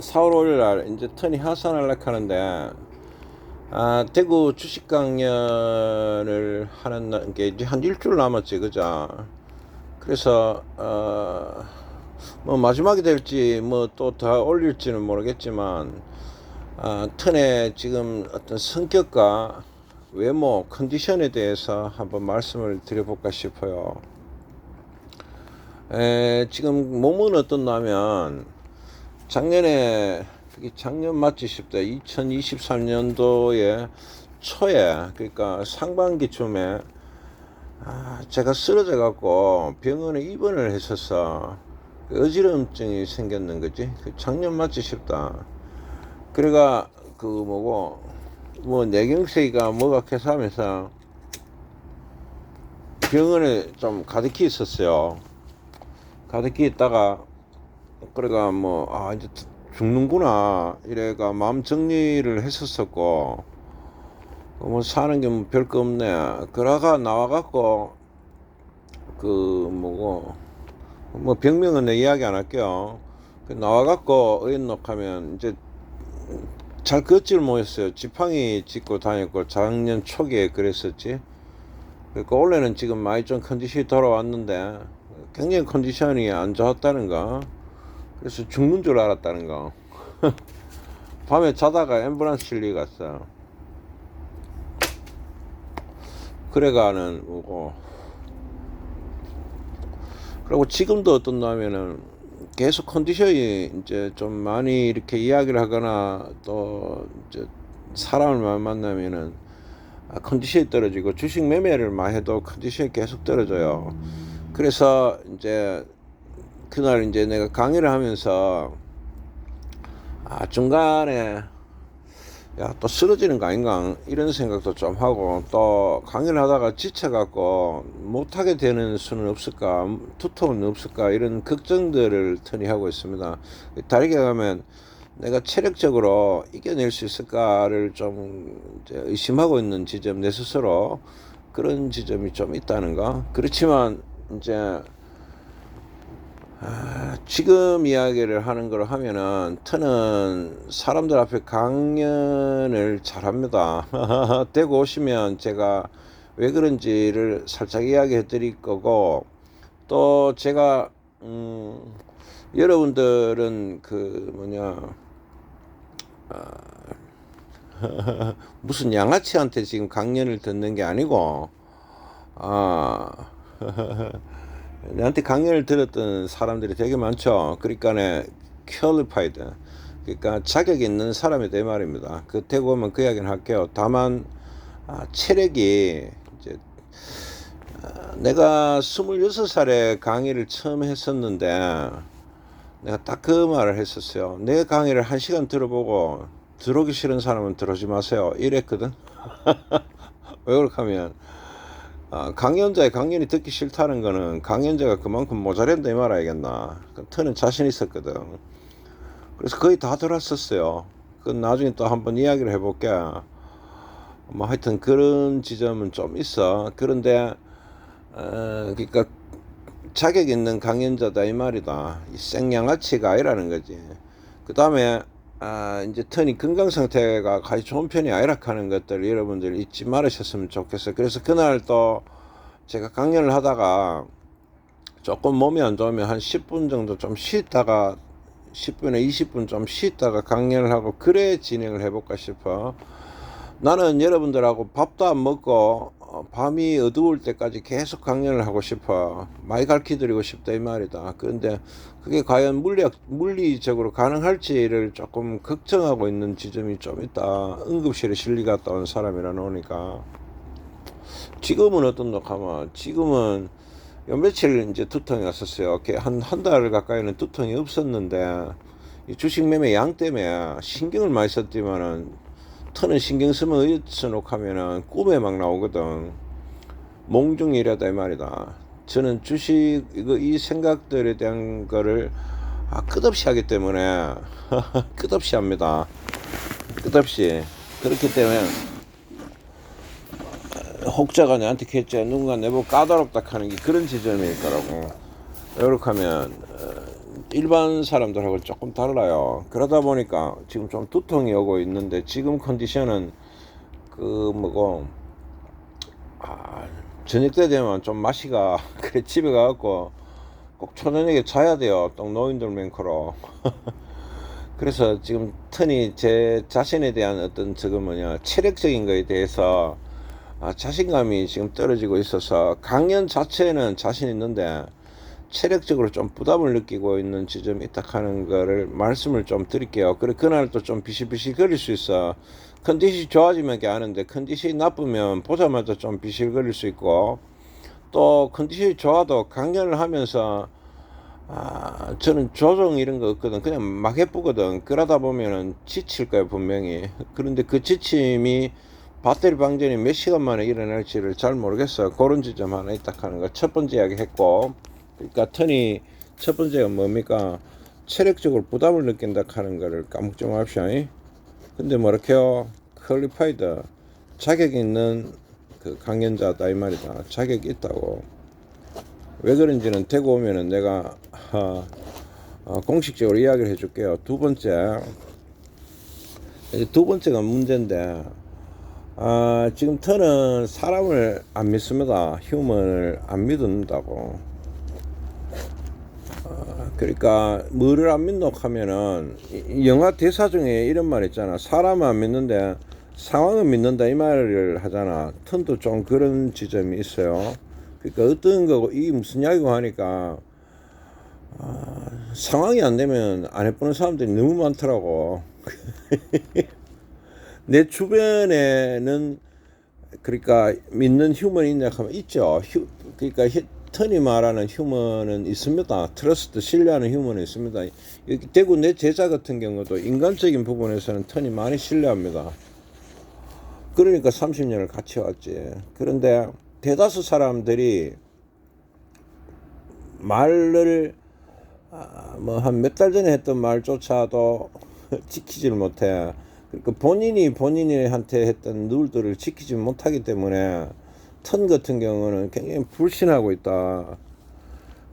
4월 5일 날 이제 턴이 하산하려고 하는데 아, 대구 주식 강연을 하는 날, 게 이제 한 일주일 남았지, 그죠? 그래서, 어, 뭐 마지막이 될지 뭐 또 더 올릴지는 모르겠지만, 아, 턴의 지금 어떤 성격과 외모, 컨디션에 대해서 한번 말씀을 드려볼까 싶어요. 에, 지금 몸은 어떻냐면, 작년에 작년 맞지 싶다. 2023년도에 초에 그러니까 상반기쯤에 아, 제가 쓰러져 갖고 병원에 입원을 했었어. 그 어지럼증이 생겼는 거지. 그 작년 맞지 싶다. 그래가 그 뭐고 뭐 내경색이가 뭐가 캐서 하면서 병원에 좀 가득히 있었어요. 가득히 있다가 그래가 뭐 아 이제 죽는구나. 이래가 마음 정리를 했었었고 뭐 사는 게 뭐 별거 없네. 그러가 나와갖고 그 뭐고 뭐 병명은 내 이야기 안 할게요. 그 나와갖고 의논하면 이제 잘 걷질 못했어요. 지팡이 짚고 다녔고 작년 초기에 그랬었지. 그러니까 원래는 지금 많이 좀 컨디션이 돌아왔는데 굉장히 컨디션이 안 좋았다는 거 그래서 죽는 줄 알았다는 거. 밤에 자다가 앰뷸런스 실리 갔어. 그래가는 오고. 그리고 지금도 어떤다면은 계속 컨디션이 이제 좀 많이 이렇게 이야기를 하거나 또 이제 사람을 만나면은 아, 컨디션이 떨어지고 주식 매매를 많이 해도 컨디션이 계속 떨어져요. 그래서 이제 그날 이제 내가 강의를 하면서 아 중간에 야 또 쓰러지는 거 아닌가 이런 생각도 좀 하고 또 강의를 하다가 지쳐갖고 못하게 되는 수는 없을까 두통은 없을까 이런 걱정들을 터니 하고 있습니다. 다르게 가면 내가 체력적으로 이겨낼 수 있을까를 좀 의심하고 있는 지점 내 스스로 그런 지점이 좀 있다는 거. 그렇지만 이제 아, 지금 이야기를 하는 걸 하면은 터는 사람들 앞에 강연을 잘합니다. 대구 오시면 제가 왜 그런지를 살짝 이야기해 드릴 거고 또 제가 음, 여러분들은 그 뭐냐 아, 무슨 양아치한테 지금 강연을 듣는 게 아니고 아 내한테 강연을 들었던 사람들이 되게 많죠. 그러니까네 퀄리파이드 그러니까 자격 있는 사람이 돼 말입니다. 그 대고 오면 그 이야기는 할게요. 다만 아, 체력이 이제 아, 내가 26살에 강의를 처음 했었는데 내가 딱 그 말을 했었어요. 내 강의를 한 시간 들어보고 들어오기 싫은 사람은 들어오지 마세요. 이랬거든. 왜 그렇냐면 아, 강연자의 강연이 듣기 싫다는 거는 강연자가 그만큼 모자란다 이 말 알겠나. 그 터는 자신 있었거든. 그래서 거의 다 들었었어요. 그 나중에 또 한번 이야기를 해볼게. 뭐 하여튼 그런 지점은 좀 있어. 그런데 어, 그러니까 자격 있는 강연자다 이 말이다. 이 생양아치가 아니라는 거지. 그 다음에 아, 이제 턴이 건강 상태가 가히 좋은 편이 아니라 하는 것들 여러분들 잊지 말으셨으면 좋겠어요. 그래서 그날 또 제가 강연을 하다가 조금 몸이 안 좋으면 한 10분 정도 좀 쉬다가 10분에 20분 좀 쉬다가 강연을 하고 그래 진행을 해볼까 싶어. 나는 여러분들하고 밥도 안 먹고 어, 밤이 어두울 때까지 계속 강연을 하고 싶어. 많이 가르쳐 드리고 싶다 이 말이다. 그런데 그게 과연 물리학, 물리적으로 가능할지를 조금 걱정하고 있는 지점이 좀 있다. 응급실에 실리 갔다 온 사람이라 놓으니까. 지금은 어떤 녹하면 지금은 요 며칠 이제 두통이 왔었어요. 한, 한 달 가까이는 두통이 없었는데 이 주식 매매 양 때문에 신경을 많이 썼지만은 터는 신경 쓰면 의젓놓고 하면은 꿈에 막 나오거든. 몽중이라다 이 말이다. 저는 주식 이거 이 생각들에 대한 거를 아, 끝없이 하기 때문에 끝없이 합니다. 끝없이 그렇기 때문에 혹자가 내한테 했지 누군가 내보고 까다롭다 하는 게 그런 지점일 거라고. 이렇게 하면 어, 일반 사람들하고 조금 달라요. 그러다 보니까 지금 좀 두통이 오고 있는데 지금 컨디션은 그 뭐고 아, 저녁 때 되면 좀 맛이가 그래 집에 가갖고 꼭 초저녁에 자야 돼요. 또 노인들 맹커로. 그래서 지금 턴이 제 자신에 대한 어떤 저거 뭐냐 체력적인 거에 대해서 아, 자신감이 지금 떨어지고 있어서 강연 자체는 자신 있는데 체력적으로 좀 부담을 느끼고 있는 지점이 있다 하는 거를 말씀을 좀 드릴게요. 그래 그날 또 좀 비실비실 거릴 수 있어. 컨디션이 좋아지면 게 아는데 컨디션이 나쁘면 보자마자 좀 비실 거릴 수 있고 또 컨디션이 좋아도 강연을 하면서 아, 저는 조정 이런 거 없거든. 그냥 막 해보거든. 그러다 보면은 지칠 거야, 분명히. 그런데 그 지침이 배터리 방전이 몇 시간 만에 일어날지를 잘 모르겠어요. 그런 지점 하나 있다 하는 거. 첫 번째 이야기 했고. 그러니까 턴이 첫 번째가 뭡니까? 체력적으로 부담을 느낀다 하는 거를 까먹지 맙시오. 이. 근데 뭐랄게요. 퀄리파이드. 자격 있는 그 강연자다 이 말이다. 자격이 있다고. 왜 그런지는 대구 오면은 내가 어, 어, 공식적으로 이야기를 해줄게요. 두 번째, 두 번째가 문제인데, 아, 지금 터는 사람을 안 믿습니다. 휴먼을 안 믿는다고. 어, 그러니까 뭐를 안 믿노 하면은 영화 대사 중에 이런 말 있잖아. 사람은 안 믿는데 상황은 믿는다 이 말을 하잖아. 턴도 좀 그런 지점이 있어요. 그러니까 어떤 거고 이게 무슨 이야기고 하니까 아, 상황이 안 되면 안 해보는 사람들이 너무 많더라고. 내 주변에는 그러니까 믿는 휴먼이 있냐 하면 있죠. 휴, 그러니까 휴, 턴이 말하는 휴먼은 있습니다. 트러스트 신뢰하는 휴먼은 있습니다. 대구 내 제자 같은 경우도 인간적인 부분에서는 턴이 많이 신뢰합니다. 그러니까 30년을 같이 왔지. 그런데 대다수 사람들이 말을 아, 뭐한 몇 달 전에 했던 말조차도 지키지를 못해. 그러니까 본인이 본인한테 했던 룰들을 지키지 못하기 때문에 턴 같은 경우는 굉장히 불신하고 있다.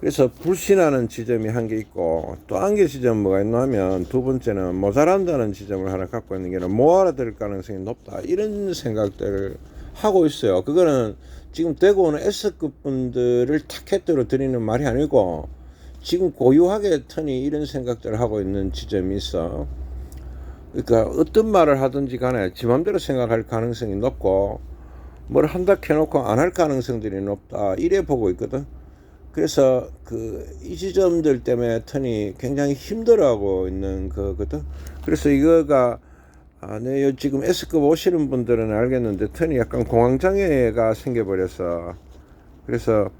그래서 불신하는 지점이 한 개 있고 또 한 개 지점 뭐가 있나 하면 두 번째는 모자란다는 지점을 하나 갖고 있는 게는 못 알아들을 가능성이 높다 이런 생각들을 하고 있어요. 그거는 지금 되고 오는 S급 분들을 타켓으로 드리는 말이 아니고 지금 고유하게 턴이 이런 생각들을 하고 있는 지점이 있어. 그러니까 어떤 말을 하든지 간에 지 맘대로 생각할 가능성이 높고 뭘 한다 해놓고 안 할 가능성들이 높다 이래 보고 있거든. 그래서 그 이 지점들 때문에 턴이 굉장히 힘들어하고 있는 거거든. 그래서 이거가 아, 네, 요 지금 S급 오시는 분들은 알겠는데 턴이 약간 공황장애가 생겨버렸어. 그래서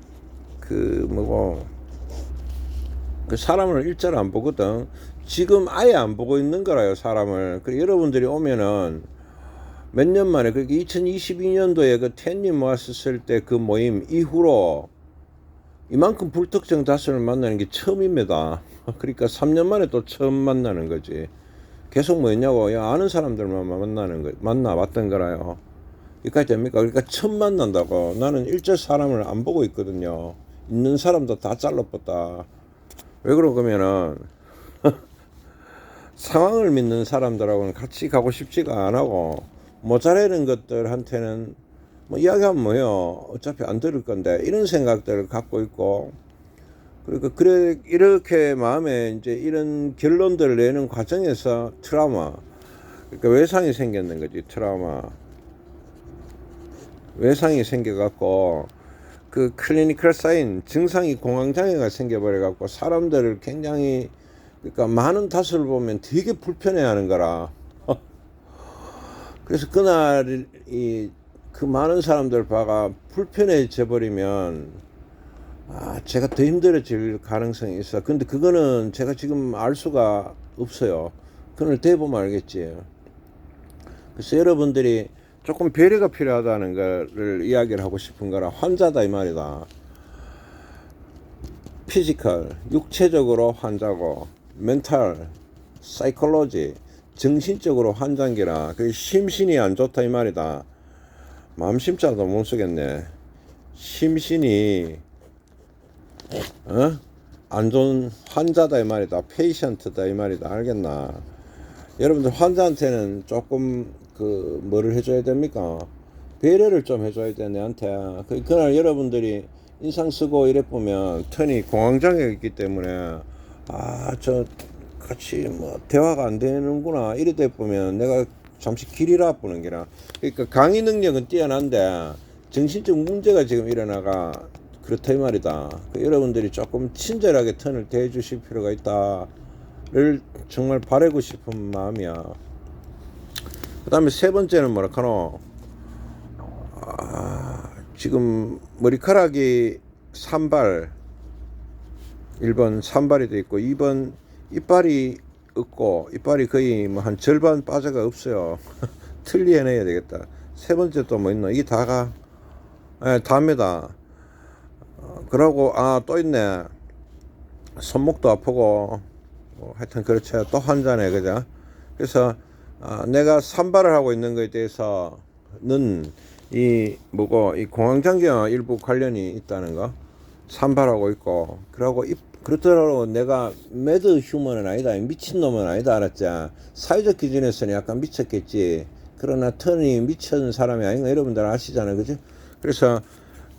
그 뭐고 그 사람을 일자로 안 보거든. 지금 아예 안 보고 있는 거라요, 사람을. 그 여러분들이 오면은 몇 년 만에, 그 2022년도에 그 텐님 왔었을 때 그 모임 이후로 이만큼 불특정 다수를 만나는 게 처음입니다. 그러니까 3년 만에 또 처음 만나는 거지. 계속 뭐였냐고, 야, 아는 사람들만 만나는 거, 만나봤던 거라요. 여기까지 됩니까? 그러니까 처음 만난다고. 나는 일절 사람을 안 보고 있거든요. 있는 사람도 다 잘라봤다. 왜 그러냐면은 상황을 믿는 사람들하고는 같이 가고 싶지가 안 하고 모자라는 것들한테는 뭐 이야기하면 뭐요 어차피 안 들을 건데 이런 생각들을 갖고 있고 그러니까 그래 이렇게 마음에 이제 이런 결론들을 내는 과정에서 트라우마 그러니까 외상이 생겼는 거지 트라우마 외상이 생겨갖고 그 클리니컬 사인 증상이 공황장애가 생겨버려 갖고 사람들을 굉장히 그러니까 많은 다수를 보면 되게 불편해하는 거라. 그래서 그날 이 그 많은 사람들 봐가 불편해져 버리면 아 제가 더 힘들어질 가능성이 있어. 근데 그거는 제가 지금 알 수가 없어요. 그날 대보면 알겠지. 그래서 여러분들이 조금 배려가 필요하다는 거를 이야기를 하고 싶은 거라 환자다 이 말이다. 피지컬, 육체적으로 환자고, 멘탈, 사이콜로지, 정신적으로 환자인기라 그 심신이 안 좋다 이 말이다. 마음 심자도 못 쓰겠네. 심신이 어? 안 좋은 환자다 이 말이다. 페이션트다 이 말이다. 알겠나? 여러분들 환자한테는 조금 그 뭐를 해줘야 됩니까? 배려를 좀 해줘야 돼 내한테. 그 그날 여러분들이 인상 쓰고 이래 보면 턴이 공황장애 있기 때문에 아저 같이 뭐 대화가 안 되는구나 이래 보면 내가 잠시 길이라 보는 게라. 그러니까 강의 능력은 뛰어난데 정신적 문제가 지금 일어나가 그렇다 이 말이다. 그 여러분들이 조금 친절하게 턴을 대해 주실 필요가 있다를 정말 바라고 싶은 마음이야. 그 다음에 세 번째는 뭐라 카노? 아, 지금 머리카락이 산발 1번 산발이 돼 있고 2번 이빨이 없고 이빨이 거의 뭐 한 절반 빠져가 없어요. 틀리 해내야 되겠다. 세 번째 또 뭐 있노? 이게 다가 예, 다입니다. 어, 그러고 아 또 있네. 손목도 아프고 뭐 하여튼 그렇죠. 또 환자네 그죠? 그래서 아, 내가 산발을 하고 있는 것에 대해서는 이 뭐고 이 공황장애와 일부 관련이 있다는 거 산발하고 있고 그러고 이 그렇더라도 내가 매드 휴먼은 아니다 미친 놈은 아니다 알았지? 사회적 기준에서는 약간 미쳤겠지. 그러나 턴이 미친 사람이 아닌 거 여러분들 아시잖아요. 그죠? 그래서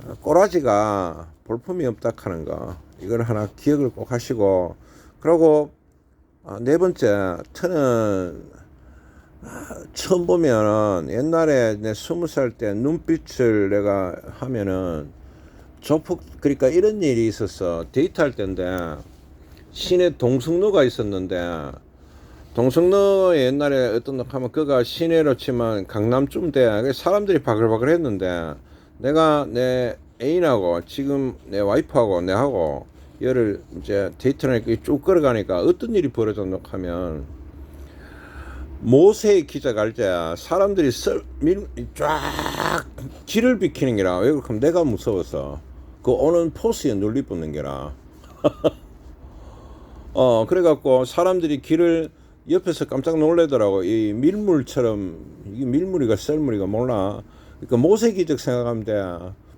어, 꼬라지가 볼품이 없다 하는 거 이걸 하나 기억을 꼭 하시고 그리고 아, 네 번째 턴은 아, 처음 보면은 옛날에 내 스무 살 때 눈빛을 내가 하면은 조폭 그러니까 이런 일이 있었어 데이트할 때인데 시내 동성로가 있었는데 동성로에 옛날에 어떤 놈 하면 그가 시내로 치면 강남쯤 돼 사람들이 바글바글 했는데 내가 내 애인하고 지금 내 와이프하고 내하고 얘를 이제 데이트를 이렇게 쭉 걸어가니까 어떤 일이 벌어졌노 하면 모세의 기적 알지? 사람들이 썰, 밀, 쫙 길을 비키는 게라. 왜 그렇게 내가 무서워서. 그 오는 포스에 눌리 붙는 게라. 어, 그래갖고 사람들이 길을 옆에서 깜짝 놀래더라고. 이 밀물처럼, 이게 밀물이가 썰물이가 몰라. 그러니까 모세 기적 생각하면 돼.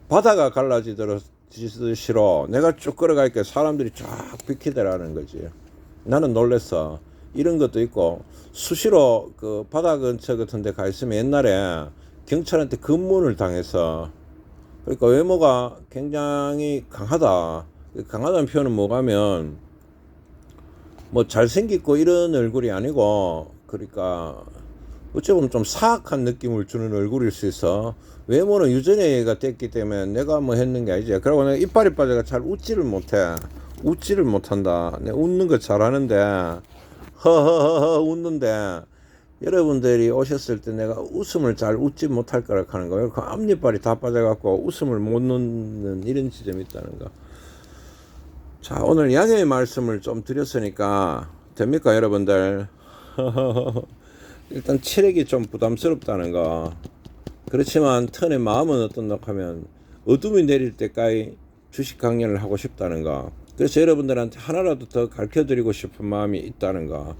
바다가 갈라지듯이로 내가 쭉 걸어가니까 사람들이 쫙 비키더라는 거지. 나는 놀랬어. 이런 것도 있고 수시로 그 바다 근처 같은 데 가 있으면 옛날에 경찰한테 검문을 당해서 그러니까 외모가 굉장히 강하다. 강하다는 표현은 뭐가면 뭐 잘생기고 이런 얼굴이 아니고 그러니까 어찌 보면 좀 사악한 느낌을 주는 얼굴일 수 있어. 외모는 유전애가 됐기 때문에 내가 뭐 했는 게 아니지. 그리고 내가 이빨이 빠져가 잘 웃지를 못해. 웃지를 못한다. 내가 웃는 거 잘하는데 허허허허 웃는데 여러분들이 오셨을 때 내가 웃음을 잘 웃지 못할 거라 하는 거예요. 그 앞니빨이 다 빠져갖고 웃음을 못 넣는 이런 지점이 있다는 거. 자, 오늘 양해의 말씀을 좀 드렸으니까 됩니까, 여러분들? 일단 체력이 좀 부담스럽다는 거. 그렇지만 턴의 마음은 어떤가 하면 어둠이 내릴 때까지 주식 강연을 하고 싶다는 거. 그래서 여러분들한테 하나라도 더 가르쳐 드리고 싶은 마음이 있다는 거.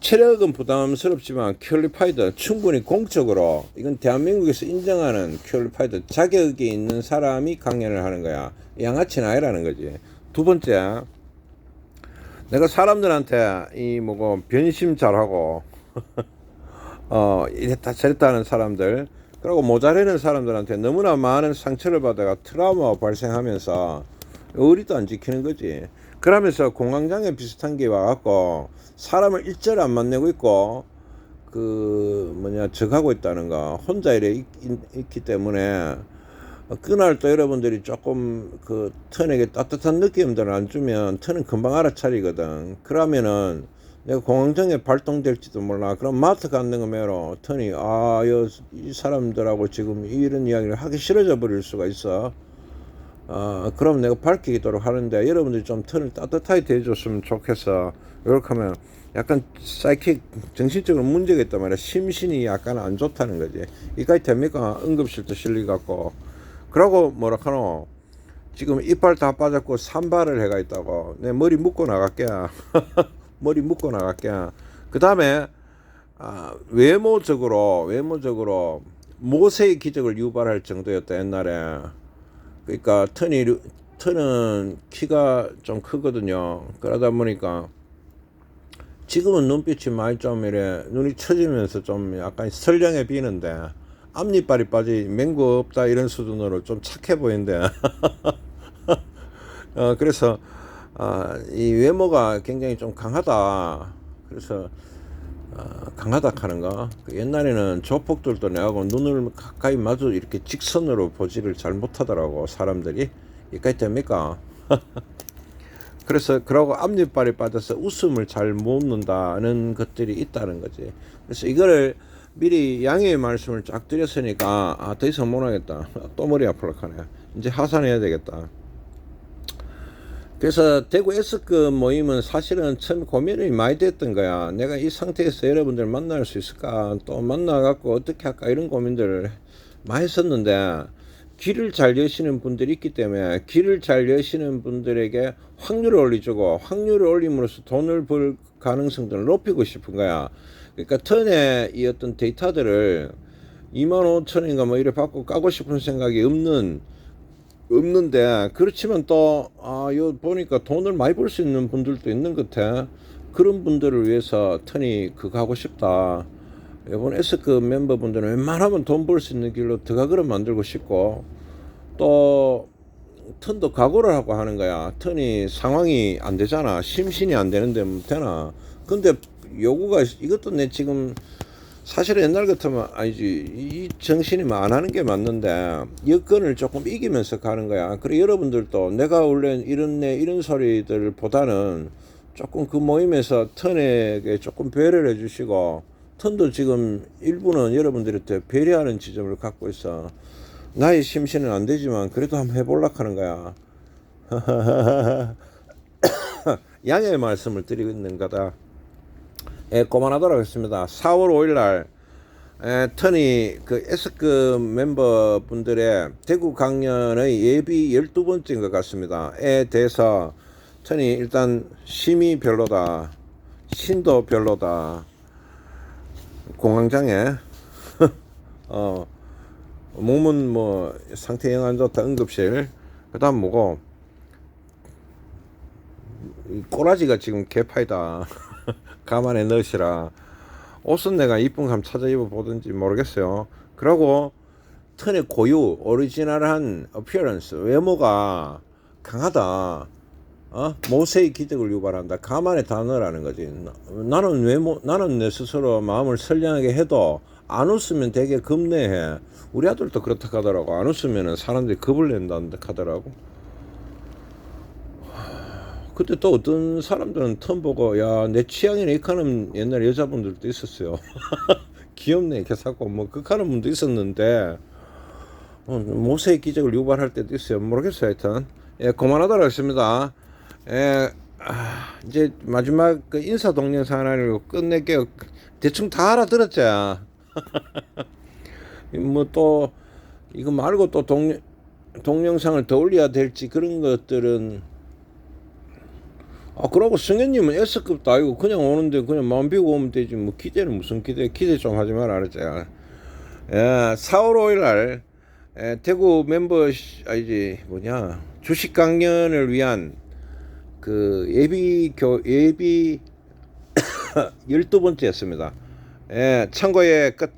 체력은 부담스럽지만 퀄리파이드 충분히 공적으로 이건 대한민국에서 인정하는 퀄리파이드 자격이 있는 사람이 강연을 하는 거야. 양아치는 아니라는 거지. 두 번째, 내가 사람들한테 이 뭐고 변심 잘하고 어 이랬다 저랬다 하는 사람들 그리고 모자라는 사람들한테 너무나 많은 상처를 받아가 트라우마 발생하면서 의리도 안 지키는 거지. 그러면서 공황장애 비슷한 게 와갖고 사람을 일절 안 만나고 있고 그 뭐냐 적하고 있다는 거 혼자 이래 있, 있 기 때문에 그날 또 여러분들이 조금 그 턴에게 따뜻한 느낌들을 안 주면 턴은 금방 알아차리거든. 그러면은 내가 공황장애 발동될지도 몰라. 그럼 마트 갔는 거 매로 턴이 아, 여, 이 사람들하고 지금 이런 이야기를 하기 싫어져 버릴 수가 있어. 아, 그럼 내가 밝히도록 하는데 여러분들이 좀 턴을 따뜻하게 대해줬으면 좋겠어. 이렇게 하면 약간 사이킥 정신적으로 문제가 있단 말이야. 심신이 약간 안 좋다는 거지. 이까지 됩니까? 응급실도 실리갖고. 그러고 뭐라 카노? 지금 이빨 다 빠졌고 산발을 해가 있다고. 내 머리 묶고 나갈게. 머리 묶고 나갈게. 그 다음에 아, 외모적으로 외모적으로 모세의 기적을 유발할 정도였다 옛날에. 그러니까 턴이 터는 키가 좀 크거든요. 그러다 보니까 지금은 눈빛이 많이 좀 이래 눈이 처지면서 좀 약간 설령해 비는데 앞니빨이 빠지 맹구 없다 이런 수준으로 좀 착해 보이는데 어, 그래서 아, 이 외모가 굉장히 좀 강하다. 그래서 어, 강하다 하는 거. 그 옛날에는 조폭들도 내하고 눈을 가까이 마주 이렇게 직선으로 보지를 잘 못하더라고 사람들이. 이까지 됩니까? 그래서 그러고 앞니빨이 빠져서 웃음을 잘 못 는다는 것들이 있다는 거지. 그래서 이거를 미리 양해의 말씀을 쫙 드렸으니까 아, 더 이상 못 하겠다. 또 머리 아플라 하네. 이제 하산해야 되겠다. 그래서 대구 S급 모임은 사실은 처음 고민이 많이 됐던 거야. 내가 이 상태에서 여러분들 만날 수 있을까? 또 만나갖고 어떻게 할까? 이런 고민들을 많이 했었는데, 길을 잘 여시는 분들이 있기 때문에, 길을 잘 여시는 분들에게 확률을 올려주고, 확률을 올림으로써 돈을 벌 가능성들을 높이고 싶은 거야. 그러니까 턴에 이 어떤 데이터들을 2만 5천인가 뭐 이래 받고 까고 싶은 생각이 없는 없는데 그렇지만 또 아 요 보니까 돈을 많이 벌 수 있는 분들도 있는 것 같아. 그런 분들을 위해서 턴이 그거 하고 싶다. 이번 S급 멤버분들은 웬만하면 돈 벌 수 있는 길로 드가그를 만들고 싶고 또 턴도 각오를 하고 하는 거야. 턴이 상황이 안 되잖아. 심신이 안 되는데 뭐 되나. 근데 요구가 이것도 내 지금 사실 옛날 같으면 아니지 이 정신이면 안 하는 게 맞는데 여건을 조금 이기면서 가는 거야. 그래 여러분들도 내가 원래 이런 내 이런 소리들보다는 조금 그 모임에서 턴에게 조금 배려를 해주시고 턴도 지금 일부는 여러분들한테 배려하는 지점을 갖고 있어. 나의 심신은 안 되지만 그래도 한번 해볼라 하는 거야. 양해의 말씀을 드리고 있는 거다. 예, 그만하도록 하겠습니다. 4월 5일 날 에, 턴이 그 S급 멤버분들의 대구 강연의 예비 12번째인 것 같습니다. 에 대해서 턴이 일단 심이 별로다. 신도 별로다. 공황장애 어 몸은 뭐 상태 영 안 좋다 응급실 그 다음 뭐고 이 꼬라지가 지금 개파이다 가만히 넣으시라. 옷은 내가 이쁜 감 찾아 입어 보든지 모르겠어요. 그리고 턴의 고유 오리지널한 어피어런스 외모가 강하다. 어? 모세의 기득을 유발한다. 가만히 다 넣으라는 거지. 나- 나는 외모 나는 내 스스로 마음을 선량하게 해도 안 웃으면 되게 겁내해. 우리 아들도 그렇다 하더라고. 안 웃으면 사람들이 겁을 낸다 하더라고 그때 또 어떤 사람들은 턴 보고 야 내 취향이네 하는 옛날 여자분들도 있었어요. 귀엽네 이렇게 사고 뭐 그렇게 하는 분도 있었는데 어, 모세의 기적을 유발할 때도 있어요. 모르겠어요 하여튼. 예 그만하도록 하겠습니다. 예 아, 이제 마지막 그 인사 동영상 하나를 끝낼게요. 대충 다 알아들었죠? 뭐 또 이거 말고 또 동, 동영상을 더 올려야 될지 그런 것들은 아, 그러고 승현님은 S급도 아니고 그냥 오는데 그냥 마음 비우고 오면 되지. 뭐 기대는 무슨 기대? 기대 좀 하지 마라 알았지? 예, 4월 5일 날 예, 대구 멤버 시- 아니지 뭐냐 주식 강연을 위한 그 예비 교 예비 12번째였습니다. 예, 참고에 끝